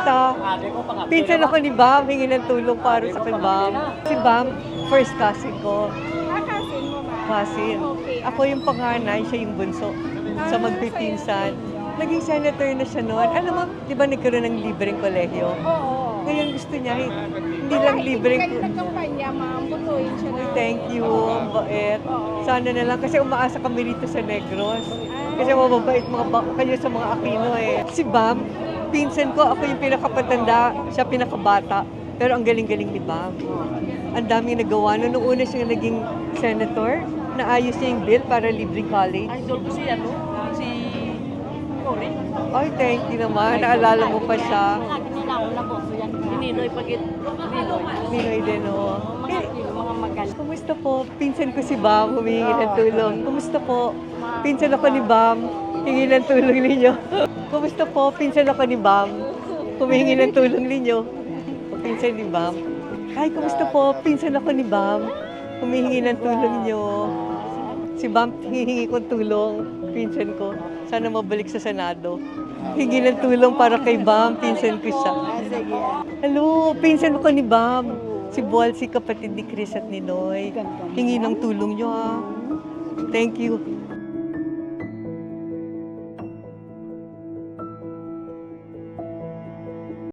Kumusta? Pinsan ako ni Bam, hingi ng tulong para sa kay Bam. Si Bam, first cousin ko. Kakasin mo ba? Cousin. Ako yung panganay, siya yung bunso. Sa magpipinsan. Naging senator na siya noon. Alam mo, di ba nagkaroon ng libreng kolehiyo? Oo. Ngayon gusto niya, eh, hindi lang libreng... Hindi nagkampanya, ma'am. Butuin siya na. thank you, ang bait. Sana na lang, kasi umaasa kami rito sa Negros. Kasi mababait mga ba- kayo sa mga Aquino eh. Si Bam, pinsan ko, ako yung pinakapatanda, siya pinakabata. Pero ang galing-galing ni Bam. Ang dami nagawa. Noong nung una siya naging senator, naayos niya yung bill para libreng college. Idol ko si ano, si Cory. Ay, thank you naman. Naalala mo pa siya. Ninoy pagit. Ninoy. Din, oh. Mga mga magaling. Kumusta po? Pinsan ko si Bam, humingi ng tulong. Kumusta po? Pinsan ako ni Bam, hingi ng tulong ninyo. Kumusta po? Pinsan ako ni Bam, humingi ng tulong ninyo. O, Pinsan ni Bam. Ay, kumusta po? Pinsan ako ni Bam, humihingi ng tulong niyo. Si Bam, hihingi ko tulong, pinsan ko. Sana mabalik sa Senado. Hingi ng tulong para kay Bam, pinsan ko siya. Hello, pinsan ko ni Bam. Si Bual, si kapatid ni Chris at ni Noy. Hingi ng tulong nyo ha. Thank you.